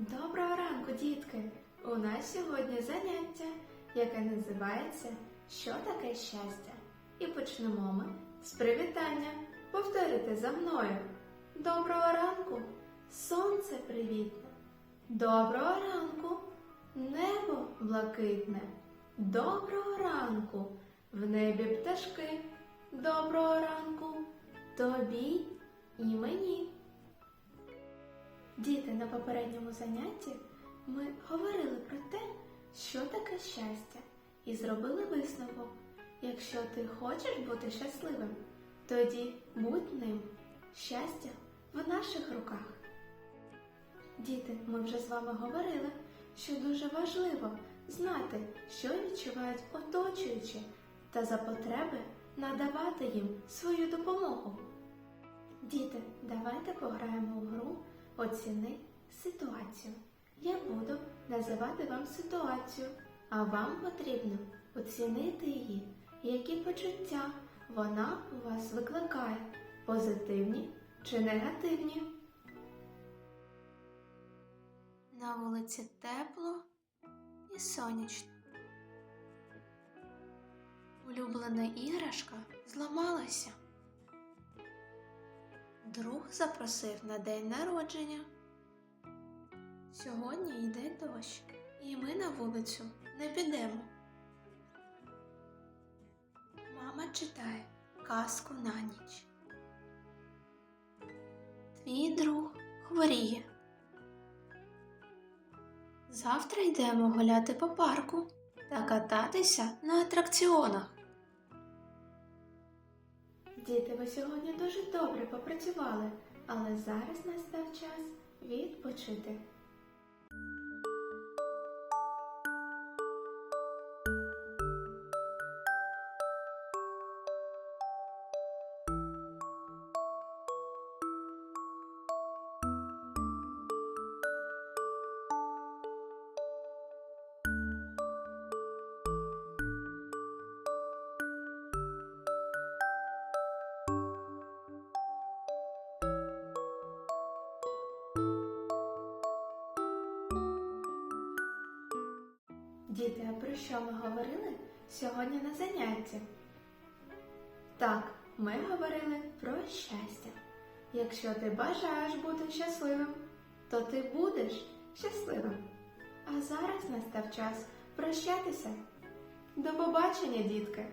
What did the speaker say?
Доброго ранку, дітки! У нас сьогодні заняття, яке називається Що таке щастя? І почнемо ми з привітання. Повторюйте за мною. Доброго ранку, сонце привітне. Доброго ранку, небо блакитне. Доброго ранку, в небі пташки. Доброго ранку, тобі і мені. Діти, на попередньому занятті ми говорили про те, що таке щастя, і зробили висновок. Якщо ти хочеш бути щасливим, тоді будь ним. Щастя в наших руках. Діти, ми вже з вами говорили, що дуже важливо знати, що відчувають оточуючі, та за потреби надавати їм свою допомогу. Діти, давайте пограємо в гру Оціни ситуацію. Я буду називати вам ситуацію, а вам потрібно оцінити її, які почуття вона у вас викликає, позитивні чи негативні. На вулиці тепло і сонячно. Улюблена іграшка зламалася. Друг запросив на день народження. Сьогодні йде дощ, і ми на вулицю не підемо. Мама читає казку на ніч. Твій друг хворіє. Завтра йдемо гуляти по парку та кататися на атракціонах. Діти, ви сьогодні дуже добре попрацювали, але зараз настав час відпочити. Діти, про що ми говорили сьогодні на занятті? Так, ми говорили про щастя. Якщо ти бажаєш бути щасливим, то ти будеш щасливим. А зараз настав час прощатися. До побачення, дітки!